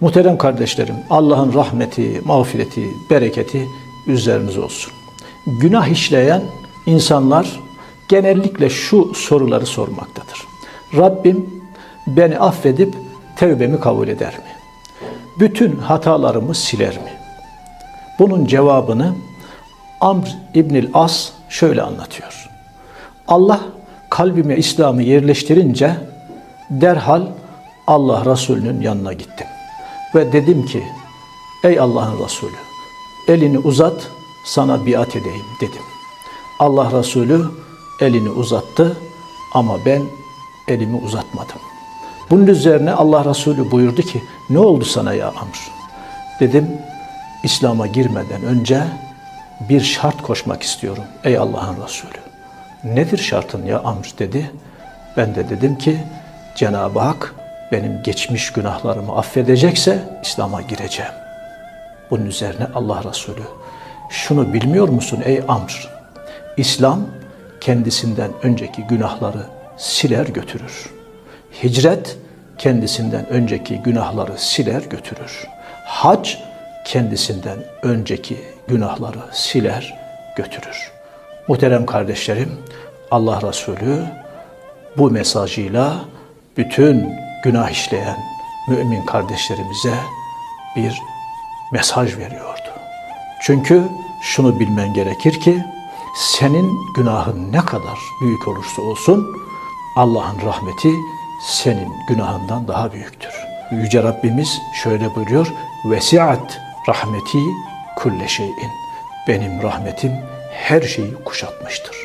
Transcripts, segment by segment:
Muhterem kardeşlerim, Allah'ın rahmeti, mağfireti, bereketi üzerinize olsun. Günah işleyen insanlar genellikle şu soruları sormaktadır. Rabbim beni affedip tevbemi kabul eder mi? Bütün hatalarımı siler mi? Bunun cevabını Amr İbnül As şöyle anlatıyor. Allah kalbime İslam'ı yerleştirince derhal Allah Resulü'nün yanına gittim. Ve dedim ki, ey Allah'ın Resulü, elini uzat, sana biat edeyim dedim. Allah Resulü elini uzattı ama ben elimi uzatmadım. Bunun üzerine Allah Resulü buyurdu ki, ne oldu sana ya Amr? Dedim, İslam'a girmeden önce bir şart koşmak istiyorum ey Allah'ın Resulü. Nedir şartın ya Amr dedi. Ben de dedim ki Cenab-ı Hak benim geçmiş günahlarımı affedecekse İslam'a gireceğim. Bunun üzerine Allah Resulü şunu bilmiyor musun ey Amr? İslam kendisinden önceki günahları siler götürür. Hicret kendisinden önceki günahları siler götürür. Hac kendisinden önceki günahları siler götürür. Muhterem kardeşlerim, Allah Resulü bu mesajıyla bütün günah işleyen mümin kardeşlerimize bir mesaj veriyordu. Çünkü şunu bilmen gerekir ki senin günahın ne kadar büyük olursa olsun Allah'ın rahmeti senin günahından daha büyüktür. Yüce Rabbimiz şöyle buyuruyor. Vesiat rahmeti kulle şeyin. Benim rahmetim her şeyi kuşatmıştır.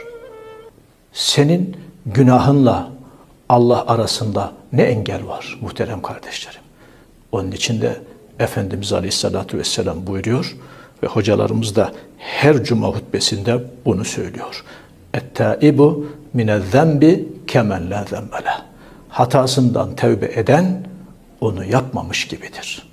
Senin günahınla Allah arasında ne engel var muhterem kardeşlerim? Onun için de Efendimiz Aleyhisselatü Vesselam buyuruyor ve hocalarımız da her cuma hutbesinde bunu söylüyor. Ettaibu minez-zembi kemen la zembele. Hatasından tevbe eden onu yapmamış gibidir.''